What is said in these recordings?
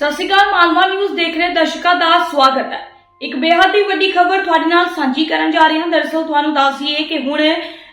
ਸਤਿ ਸ਼੍ਰੀ ਅਕਾਲ, ਮਾਲਵਾ ਨਿਊਜ਼ ਦੇਖ ਰਹੇ ਦਰਸ਼ਕਾਂ ਦਾ ਸਵਾਗਤ ਹੈ। ਇੱਕ ਬੇਹੱਦ ਹੀ ਵੱਡੀ ਖਬਰ ਤੁਹਾਡੇ ਨਾਲ ਸਾਂਝੀ ਕਰਨ ਜਾ ਰਹੇ ਹਾਂ। ਦਰਅਸਲ ਤੁਹਾਨੂੰ ਦੱਸ ਦਈਏ ਕਿ ਹੁਣ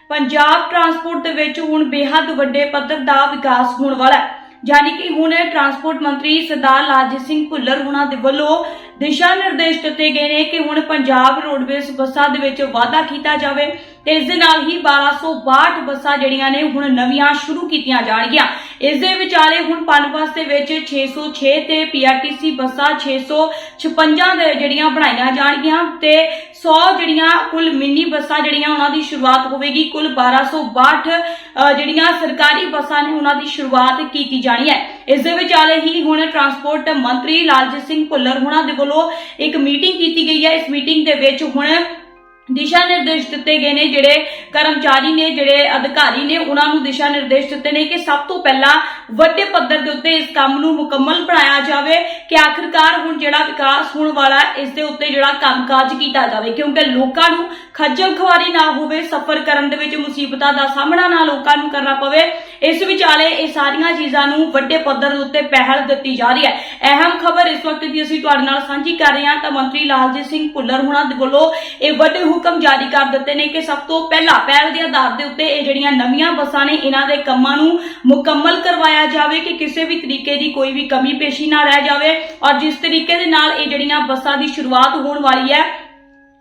ਪੰਜਾਬ ਟਰਾਂਸਪੋਰਟ ਦੇ ਵਿੱਚ ਹੁਣ ਬੇਹੱਦ ਵੱਡੇ ਪੱਧਰ ਦਾ ਵਿਕਾਸ ਹੋਣ ਵਾਲਾ ਹੈ। ਯਾਨੀ ਕਿ ਹੁਣ ਟਰਾਂਸਪੋਰਟ ਮੰਤਰੀ ਸਰਦਾਰ ਲਾਲਜੀਤ ਸਿੰਘ ਭੁੱਲਰ ਹੁਣਾਂ ਦੇ ਵੱਲੋਂ ਦਿਸ਼ਾ ਨਿਰਦੇਸ਼ ਦਿੱਤੇ ਗਏ ਨੇ ਕਿ ਹੁਣ ਪੰਜਾਬ ਰੋਡਵੇਜ਼ ਬੱਸਾਂ ਦੇ ਵਿੱਚ ਵਾਧਾ ਕੀਤਾ ਜਾਵੇ। ਤੇ ਇਸ ਦੇ ਨਾਲ ਹੀ 1262 ਬੱਸਾਂ ਜਿਹੜੀਆਂ ਨੇ ਹੁਣ ਨਵੀਆਂ ਸ਼ੁਰੂ ਕੀਤੀਆਂ ਜਾਣਗੀਆਂ। ਇਸ ਦੇ ਵਿਚਾਲੇ ਹੁਣ ਪਨਬਸ ਦੇ ਵਿੱਚ 606 ਤੇ ਪੀਆਰਟੀਸੀ ਬੱਸਾਂ 656 ਦੇ ਜਿਹੜੀਆਂ ਬਣਾਈਆਂ ਜਾਣਗੀਆਂ ਤੇ 100 ਜਿਹੜੀਆਂ ਕੁੱਲ ਮਿੰਨੀ ਬੱਸਾਂ ਜਿਹੜੀਆਂ ਉਹਨਾਂ ਦੀ ਸ਼ੁਰੂਆਤ ਹੋਵੇਗੀ ਕੁੱਲ 1262 ਅ, ਜਿਹੜੀਆਂ ਸਰਕਾਰੀ ਬੱਸਾਂ ਨੇ ਉਹਨਾਂ ਦੀ ਸ਼ੁਰੂਆਤ ਕੀਤੀ ਜਾਣੀ ਹੈ। ਇਸ ਦੇ ਵਿਚਾਲੇ ਹੀ ਹੁਣ ਟਰਾਂਸਪੋਰਟ ਮੰਤਰੀ ਲਾਲਜੀਤ ਸਿੰਘ ਭੁੱਲਰ ਹੁਣਾਂ ਦੇ ਵੱਲੋਂ ਇੱਕ ਮੀਟਿੰਗ ਕੀਤੀ ਗਈ ਹੈ। ਇਸ ਮੀਟਿੰਗ ਦੇ ਵਿੱਚ ਹੁਣ ਦਿਸ਼ਾ ਨਿਰਦੇਸ਼ ਦਿੱਤੇ ਗਏ ਨੇ ਜਿਹੜੇ ਕਰਮਚਾਰੀ ਨੇ ਜਿਹੜੇ ਅਧਿਕਾਰੀ ਨੇ ਉਹਨਾਂ ਨੂੰ ਦਿਸ਼ਾ ਨਿਰਦੇਸ਼ ਦਿੱਤੇ ਨੇ ਕਿ ਸਭ ਤੋਂ ਪਹਿਲਾਂ ਵੱਡੇ ਪੱਧਰ ਦੇ ਉੱਤੇ ਇਸ ਕੰਮ ਨੂੰ ਮੁਕੰਮਲ ਬਣਾਇਆ ਜਾਵੇ ਕਿ ਆਖਿਰਕਾਰ ਹੁਣ ਜਿਹੜਾ ਵਿਕਾਸ ਹੋਣ ਵਾਲਾ ਹੈ, ਇਸ ਦੇ ਉੱਤੇ ਜਿਹੜਾ ਕੰਮਕਾਜ ਕੀਤਾ ਜਾਵੇ ਕਿਉਂਕਿ ਲੋਕਾਂ ਨੂੰ ਖੱਜਲ ਖੁਆਰੀ ਨਾ ਹੋਵੇ ਸਫ਼ਰ ਕਰਨ ਦੇ ਵਿੱਚ ਮੁਸੀਬਤਾਂ ਦਾ ਸਾਹਮਣਾ ਨਾ ਲੋਕਾਂ ਨੂੰ ਕਰਨਾ ਪਵੇ। ਇਸ ਵਿਚਾਲੇ ਇਹ ਸਾਰੀਆਂ ਚੀਜ਼ਾਂ ਨੂੰ ਵੱਡੇ ਪੱਧਰ ਦੇ ਉੱਤੇ ਪਹਿਲ ਦਿੱਤੀ ਜਾ ਰਹੀ ਹੈ। ਅਹਿਮ ਖਬਰ ਇਸ ਵਕਤ ਦੀ ਅਸੀਂ ਤੁਹਾਡੇ ਨਾਲ ਸਾਂਝੀ ਕਰ ਰਹੇ ਹਾਂ ਤਾਂ ਮੰਤਰੀ ਲਾਲਜੀਤ ਸਿੰਘ ਭੁੱਲਰ ਹੁਣਾਂ ਦੇ ਵੱਲੋਂ ਇਹ ਵੱਡੇ ਹੁਕਮ ਜਾਰੀ ਕਰ ਦਿੱਤੇ ਨੇ ਕਿ ਸਭ ਤੋਂ ਪਹਿਲਾਂ ਪਹਿਲ ਦੇ ਆਧਾਰ ਦੇ ਉੱਤੇ ਇਹ ਜਿਹੜੀਆਂ ਨਵੀਆਂ ਬੱਸਾਂ ਨੇ, ਇਹਨਾਂ ਦੇ ਕੰਮਾਂ ਨੂੰ ਮੁਕੰਮਲ ਕਰਵਾਇਆ ਜਾਵੇ ਕਿ ਕਿਸੇ ਵੀ ਤਰੀਕੇ ਦੀ ਕੋਈ ਵੀ ਕਮੀ ਪੇਸ਼ੀ ਨਾ ਰਹਿ ਜਾਵੇ ਔਰ ਜਿਸ ਤਰੀਕੇ ਦੇ ਨਾਲ ਇਹ ਜਿਹੜੀਆਂ ਬੱਸਾਂ ਦੀ ਸ਼ੁਰੂਆਤ ਹੋਣ ਵਾਲੀ ਹੈ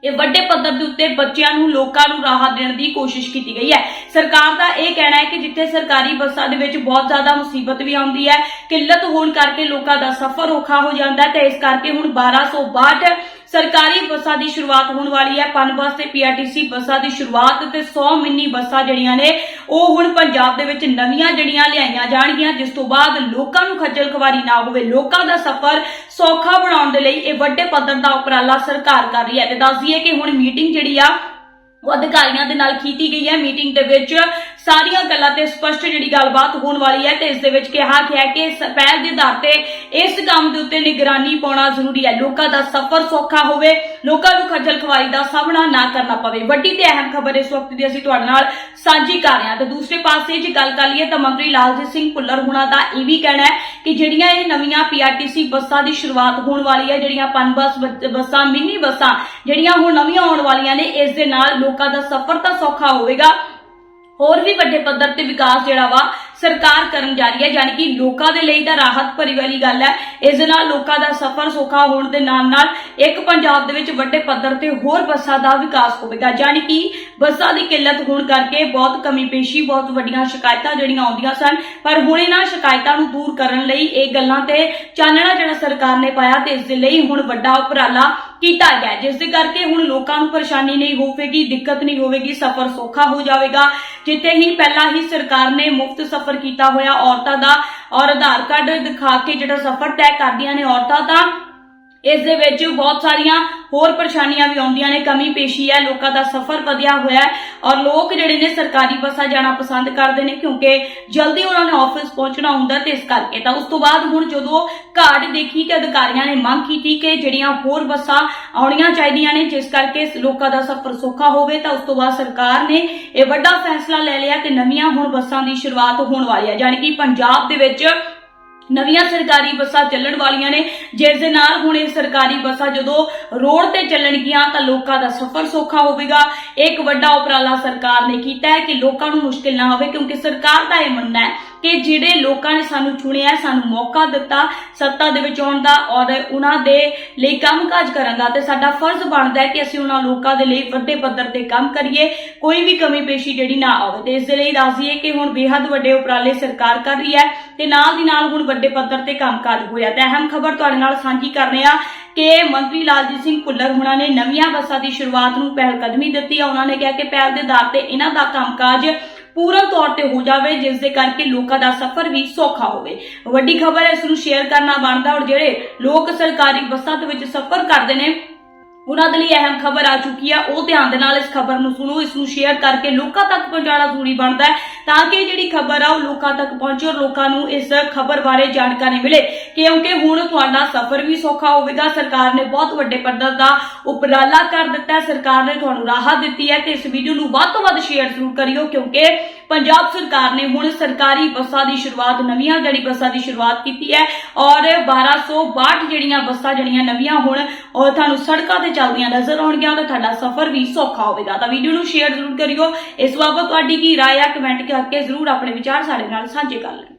ਇਹ ਵੱਡੇ ਪੱਧਰ ਦੇ ਉੱਤੇ ਬੱਚਿਆਂ ਨੂੰ, ਲੋਕਾਂ ਨੂੰ ਰਾਹਤ ਦੇਣ ਦੀ ਕੋਸ਼ਿਸ਼ ਕੀਤੀ ਗਈ ਹੈ। ਸਰਕਾਰ ਦਾ ਇਹ ਕਹਿਣਾ ਹੈ ਕਿ ਜਿੱਥੇ ਸਰਕਾਰੀ ਬੱਸਾਂ ਦੇ ਵਿੱਚ ਬਹੁਤ ਜ਼ਿਆਦਾ ਮੁਸੀਬਤ ਵੀ ਆਉਂਦੀ ਹੈ, ਕਿੱਲਤ ਹੋਣ ਕਰਕੇ ਲੋਕਾਂ ਦਾ ਸਫ਼ਰ ਔਖਾ ਹੋ ਜਾਂਦਾ ਹੈ ਤੇ ਇਸ ਕਰਕੇ ਹੁਣ 1262 ਸਰਕਾਰੀ ਬੱਸਾਂ ਦੀ ਸ਼ੁਰੂਆਤ ਹੋਣ ਵਾਲੀ ਹੈ। ਪਨਬਸ ਤੇ ਪੀਆਰਟੀਸੀ ਬੱਸਾਂ ਦੀ ਸ਼ੁਰੂਆਤ ਤੇ 100 ਮਿੰਨੀ ਬੱਸਾਂ ਜਿਹੜੀਆਂ ਨੇ, ਉਹ ਹੁਣ ਪੰਜਾਬ ਦੇ ਵਿੱਚ ਨਵੀਆਂ ਜਿਹੜੀਆਂ ਲਿਆਈਆਂ ਜਾਣਗੀਆਂ, ਜਿਸ ਤੋਂ ਬਾਅਦ ਲੋਕਾਂ ਨੂੰ ਖੱਜਲ ਖਵਾਰੀ ਨਾ ਹੋਵੇ, ਲੋਕਾਂ ਦਾ ਸਫ਼ਰ ਸੌਖਾ ਬਣਾਉਣ ਦੇ ਲਈ ਇਹ ਵੱਡੇ ਪੱਧਰ ਦਾ ਉਪਰਾਲਾ ਸਰਕਾਰ ਕਰ ਰਹੀ ਹੈ। ਤੇ ਦੱਸ ਦਈਏ ਕਿ ਹੁਣ ਮੀਟਿੰਗ ਜਿਹੜੀ ਆ, ਉਹ ਅਧਿਕਾਰੀਆਂ ਦੇ ਨਾਲ ਕੀਤੀ ਗਈ ਹੈ। ਮੀਟਿੰਗ ਦੇ ਵਿੱਚ ਸਾਰੀਆਂ ਗੱਲਾਂ ਤੇ ਸਪਸ਼ਟ ਜਿਹੜੀ ਗੱਲਬਾਤ ਹੋਣ ਵਾਲੀ ਹੈ ਤੇ ਇਸ ਦੇ ਵਿੱਚ ਕਿਹਾ ਗਿਆ ਕਿ ਇਸ ਪਹਿਲ ਦੇ ਆਧਾਰ ਤੇ ਇਸ ਕੰਮ ਦੇ ਉੱਤੇ ਨਿਗਰਾਨੀ ਪਾਉਣਾ ਜ਼ਰੂਰੀ ਹੈ। ਲੋਕਾਂ ਦਾ ਸਫ਼ਰ ਸੌਖਾ ਹੋਵੇ, ਲੋਕਾਂ ਨੂੰ ਖੱਜਲ ਖਵਾਰੀ ਦਾ ਸਾਹਮਣਾ ਨਾ ਕਰਨਾ ਪਵੇ। ਵੱਡੀ ਤੇ ਅਹਿਮ ਖਬਰ ਇਸ ਵਕਤ ਦੀ ਅਸੀਂ ਤੁਹਾਡੇ ਨਾਲ ਸਾਂਝੀ ਕਰ ਰਹੇ ਹਾਂ। ਤੇ ਦੂਸਰੇ ਪਾਸੇ ਜੇ ਗੱਲ ਕਰ ਲਈਏ ਤਾਂ ਮੰਤਰੀ ਲਾਲਜੀਤ ਸਿੰਘ ਭੁੱਲਰ ਹੁਣਾਂ ਦਾ ਇਹ ਵੀ ਕਹਿਣਾ ਹੈ ਕਿ ਜਿਹੜੀਆਂ ਇਹ ਨਵੀਆਂ ਪੀਆਰਟੀਸੀ ਬੱਸਾਂ ਦੀ ਸ਼ੁਰੂਆਤ ਹੋਣ ਵਾਲੀ ਹੈ, ਜਿਹੜੀਆਂ ਪਨ ਬੱਸ- ਬੱਸਾਂ, ਮਿੰਨੀ ਬੱਸਾਂ ਜਿਹੜੀਆਂ ਹੁਣ ਨਵੀਆਂ ਆਉਣ ਵਾਲੀਆਂ ਨੇ, ਇਸ ਦੇ ਨਾਲ ਲੋਕਾਂ ਦਾ ਸਫ਼ਰ ਤਾਂ ਸੌਖਾ ਹੋਵੇਗਾ। ਹੋਰ ਵੀ ਵੱਡੇ ਪੱਧਰ ਤੇ ਵਿਕਾਸ ਜਿਹੜਾ ਵਾ ਸਰਕਾਰ ਕਰਨ ਜਾ ਰਹੀ ਹੈ, ਯਾਨੀ ਕਿ ਲੋਕਾਂ ਦੇ ਲਈ ਤਾਂ ਰਾਹਤ ਭਰੀ ਵਾਲੀ ਗੱਲ ਹੈ। ਇਸ ਦੇ ਨਾਲ ਲੋਕਾਂ ਦਾ ਸਫ਼ਰ ਸੌਖਾ ਹੋਣ ਦੇ ਨਾਲ ਨਾਲ ਇੱਕ ਪੰਜਾਬ ਦੇ ਵਿੱਚ ਵੱਡੇ ਪੱਧਰ ਤੇ ਹੋਰ ਬੱਸਾਂ ਦਾ ਵਿਕਾਸ ਹੋਵੇਗਾ। ਯਾਨੀ ਕਿ ਬੱਸਾਂ ਦੀ ਕਿੱਲਤ ਹੋਣ ਕਰਕੇ ਬਹੁਤ ਕਮੀ ਪੇਸ਼ੀ, ਬਹੁਤ ਵੱਡੀਆਂ ਸ਼ਿਕਾਇਤਾਂ ਜਿਹੜੀਆਂ ਆਉਂਦੀਆਂ ਸਨ। ਪਰ ਹੁਣ ਇਹਨਾਂ ਸ਼ਿਕਾਇਤਾਂ ਨੂੰ ਦੂਰ ਕਰਨ ਲਈ ਇਹ ਗੱਲਾਂ ਤੇ ਚਾਨਣਾ ਜਿਹੜਾ ਸਰਕਾਰ ਨੇ ਪਾਇਆ ਤੇ ਇਸ ਦੇ ਲਈ ਹੁਣ ਵੱਡਾ ਉਪਰਾਲਾ ਕੀਤਾ ਗਿਆ ਹੈ, ਜਿਸ ਦੇ ਕਰਕੇ ਹੁਣ ਲੋਕਾਂ ਨੂੰ ਪਰੇਸ਼ਾਨੀ ਨਹੀਂ ਹੋਵੇਗੀ ਦਿੱਕਤ ਨਹੀਂ ਹੋਵੇਗੀ ਸਫ਼ਰ ਸੌਖਾ ਹੋ ਜਾਵੇਗਾ। ਜਿੱਥੇ ਹੀ ਪਹਿਲਾਂ ਹੀ ਸਰਕਾਰ ਨੇ ਮੁਫਤ ਸਫ਼ਰ ਕੀਤਾ ਹੋਇਆ ਔਰਤਾਂ ਦਾ ਔਰ ਆਧਾਰ ਕਾਰਡ ਦਿਖਾ ਕੇ ਜਿਹੜਾ ਸਫ਼ਰ ਤੈਅ ਕਰਦੀਆਂ ਨੇ ਔਰਤਾਂ ਦਾ ਇਸ ਦੇ ਵਿੱਚ ਬਹੁਤ ਸਾਰੀਆਂ ਹੋਰ ਪਰੇਸ਼ਾਨੀਆਂ ਵੀ ਆਉਂਦੀਆਂ ਨੇ। ਕਮੀ ਪੇਸ਼ੀ ਹੈ, ਲੋਕਾਂ ਦਾ ਸਫ਼ਰ ਵਧਿਆ ਹੋਇਆ ਹੈ ਔਰ ਲੋਕ ਜਿਹੜੇ ਨੇ ਸਰਕਾਰੀ ਬੱਸਾਂ ਜਾਣਾ ਪਸੰਦ ਕਰਦੇ ਨੇ ਕਿਉਂਕਿ ਜਲਦੀ ਉਹਨਾਂ ਨੇ ਆਫਿਸ ਪਹੁੰਚਣਾ ਹੁੰਦਾ ਤੇ ਇਸ ਕਰਕੇ। ਤਾਂ ਉਸ ਤੋਂ ਬਾਅਦ ਹੁਣ ਜਦੋਂ ਘਾਟ ਦੇਖੀ ਤੇ ਅਧਿਕਾਰੀਆਂ ਨੇ ਮੰਗ ਕੀਤੀ ਕਿ ਜਿਹੜੀਆਂ ਹੋਰ ਬੱਸਾਂ ਆਉਣੀਆਂ ਚਾਹੀਦੀਆਂ ਨੇ, ਜਿਸ ਕਰਕੇ ਲੋਕਾਂ ਦਾ ਸਫ਼ਰ ਸੌਖਾ ਹੋਵੇ, ਤਾਂ ਉਸ ਤੋਂ ਬਾਅਦ ਸਰਕਾਰ ਨੇ ਇਹ ਵੱਡਾ ਫੈਸਲਾ ਲੈ ਲਿਆ ਤੇ ਨਵੀਆਂ ਹੁਣ ਬੱਸਾਂ ਦੀ ਸ਼ੁਰੂਆਤ ਹੋਣ ਵਾਲੀ ਹੈ। ਯਾਨੀ ਕਿ ਪੰਜਾਬ ਦੇ ਵਿੱਚ ਨਵੀਆਂ ਸਰਕਾਰੀ ਬੱਸਾਂ ਚੱਲਣ ਵਾਲੀਆਂ ਨੇ, ਜਿਸ ਦੇ ਨਾਲ ਹੁਣ ਇਹ ਸਰਕਾਰੀ ਬੱਸਾਂ ਜਦੋਂ ਰੋਡ ਤੇ ਚੱਲਣਗੀਆਂ ਤਾਂ ਲੋਕਾਂ ਦਾ ਸਫ਼ਰ ਸੌਖਾ ਹੋਵੇਗਾ। ਇੱਕ ਵੱਡਾ ਉਪਰਾਲਾ ਸਰਕਾਰ ਨੇ ਕੀਤਾ ਹੈ ਕਿ ਲੋਕਾਂ ਨੂੰ ਮੁਸ਼ਕਿਲ ਨਾ ਹੋਵੇ, ਕਿਉਂਕਿ ਸਰਕਾਰ ਦਾ ਇਹ ਮੰਨਣਾ ਹੈ ਕਿ ਜਿਹੜੇ ਲੋਕਾਂ ਨੇ ਸਾਨੂੰ ਚੁਣਿਆ, ਸਾਨੂੰ ਮੌਕਾ ਦਿੱਤਾ ਸੱਤਾ ਦੇ ਵਿੱਚ ਆਉਣ ਦਾ ਔਰ ਉਹਨਾਂ ਦੇ ਲਈ ਕੰਮਕਾਜ ਕਰਨ ਦਾ, ਤੇ ਸਾਡਾ ਫਰਜ਼ ਬਣਦਾ ਹੈ ਕਿ ਅਸੀਂ ਉਹਨਾਂ ਲੋਕਾਂ ਦੇ ਲਈ ਵੱਡੇ ਪੱਧਰ ਤੇ ਕੰਮ ਕਰੀਏ, ਕੋਈ ਵੀ ਕਮੀ ਪੇਸ਼ੀ ਜਿਹੜੀ ਨਾ ਆਵੇ। ਤੇ ਇਸ ਦੇ ਲਈ ਦੱਸਦੀਏ ਕਿ ਹੁਣ ਬੇਹੱਦ ਵੱਡੇ ਉਪਰਾਲੇ ਸਰਕਾਰ ਕਰ ਰਹੀ ਹੈ। ਤੇ ਨਾਲ ਦੀ ਨਾਲ ਹੁਣ ਵੱਡੇ ਪੱਧਰ ਤੇ ਕੰਮਕਾਜ ਹੋਇਆ ਤੇ ਅਹਿਮ ਖਬਰ ਤੁਹਾਡੇ ਨਾਲ ਸਾਂਝੀ ਕਰ ਰਹੇ ਹਾਂ ਕਿ ਮੰਤਰੀ ਲਾਲਜੀਤ ਸਿੰਘ ਭੁੱਲਰ ਹੁਣਾਂ ਨੇ ਨਵੀਆਂ ਬੱਸਾਂ ਦੀ ਸ਼ੁਰੂਆਤ ਨੂੰ ਪਹਿਲ ਕਦਮੀ ਦਿੱਤੀ ਹੈ ਉਹਨਾਂ ਨੇ ਕਿਹਾ ਕਿ ਪਹਿਲ ਦੇ ਆਧਾਰ ਤੇ ਇਹਨਾਂ ਦਾ ਕੰਮਕਾਜ ਪੂਰਨ ਤੌਰ ਤੇ ਹੋ ਜਾਵੇ, ਜਿਸ ਦੇ ਕਰਕੇ ਲੋਕਾਂ ਦਾ ਸਫ਼ਰ ਵੀ ਸੌਖਾ ਹੋਵੇ। ਵੱਡੀ ਖਬਰ ਹੈ, ਇਸ ਨੂੰ ਸ਼ੇਅਰ ਕਰਨਾ ਬਣਦਾ ਔਰ ਜਿਹੜੇ ਲੋਕ ਸਰਕਾਰੀ ਬੱਸਾਂ ਦੇ ਵਿੱਚ ਸਫ਼ਰ ਕਰਦੇ ਨੇ ਉਹਨਾਂ ਦੇ ਲਈ ਅਹਿਮ ਖਬਰ ਆ ਚੁੱਕੀ ਆ। ਉਹ ਧਿਆਨ ਦੇ ਨਾਲ ਇਸ ਖਬਰ ਨੂੰ ਸੁਣੋ, ਇਸ ਨੂੰ ਸ਼ੇਅਰ ਕਰਕੇ ਲੋਕਾਂ ਤੱਕ ਪਹੁੰਚਾਉਣਾ ਜ਼ਰੂਰੀ ਬਣਦਾ ਹੈ ਤਾਂ ਕਿ ਜਿਹੜੀ ਖਬਰ ਆ, ਉਹ ਲੋਕਾਂ ਤੱਕ ਪਹੁੰਚੇ ਔਰ ਲੋਕਾਂ ਨੂੰ ਇਸ ਖਬਰ ਬਾਰੇ ਜਾਣਕਾਰੀ ਮਿਲੇ। ਕਿਉਂਕਿ ਹੁਣ ਤੁਹਾਡਾ ਸਫ਼ਰ ਵੀ ਸੌਖਾ ਹੋਵੇਗਾ। ਸਰਕਾਰ ਨੇ ਬਹੁਤ ਵੱਡੇ ਪੱਧਰ ਦਾ ਉਪਰਾਲਾ ਕਰ ਦਿੱਤਾ ਸਰਕਾਰ ਨੇ ਤੁਹਾਨੂੰ ਰਾਹਤ ਦਿੱਤੀ ਹੈ ਤੇ ਇਸ ਵੀਡੀਓ ਨੂੰ ਵੱਧ ਤੋਂ ਵੱਧ ਸ਼ੇਅਰ ਜ਼ਰੂਰ ਕਰਿਓ ਕਿਉਂਕਿ ਪੰਜਾਬ ਸਰਕਾਰ ਨੇ ਹੁਣ ਸਰਕਾਰੀ ਬੱਸਾਂ ਦੀ ਸ਼ੁਰੂਆਤ, ਨਵੀਆਂ ਜਿਹੜੀ ਬੱਸਾਂ ਦੀ ਸ਼ੁਰੂਆਤ ਕੀਤੀ ਹੈ ਔਰ 1262 ਜਿਹੜੀਆਂ ਬੱਸਾਂ ਜਿਹੜੀਆਂ ਨਵੀਆਂ ਹੁਣ ਔਰ ਤੁਹਾਨੂੰ ਸੜਕਾਂ ਤੇ ਚੱਲਦੀਆਂ ਨਜ਼ਰ ਆਉਣਗੀਆਂ ਤਾਂ ਤੁਹਾਡਾ ਸਫ਼ਰ ਵੀ ਸੌਖਾ ਹੋਵੇਗਾ। ਤਾਂ ਵੀਡੀਓ ਨੂੰ ਸ਼ੇਅਰ ਜ਼ਰੂਰ ਕਰਿਓ। ਇਸ ਬਾਬਤ ਤੁਹਾਡੀ ਕੀ ਰਾਏ ਹੈ ਕਮੈਂਟ ਕਰਕੇ ਜ਼ਰੂਰ ਆਪਣੇ ਵਿਚਾਰ ਸਾਡੇ ਨਾਲ ਸਾਂਝੇ ਕਰ ਲੈਣ।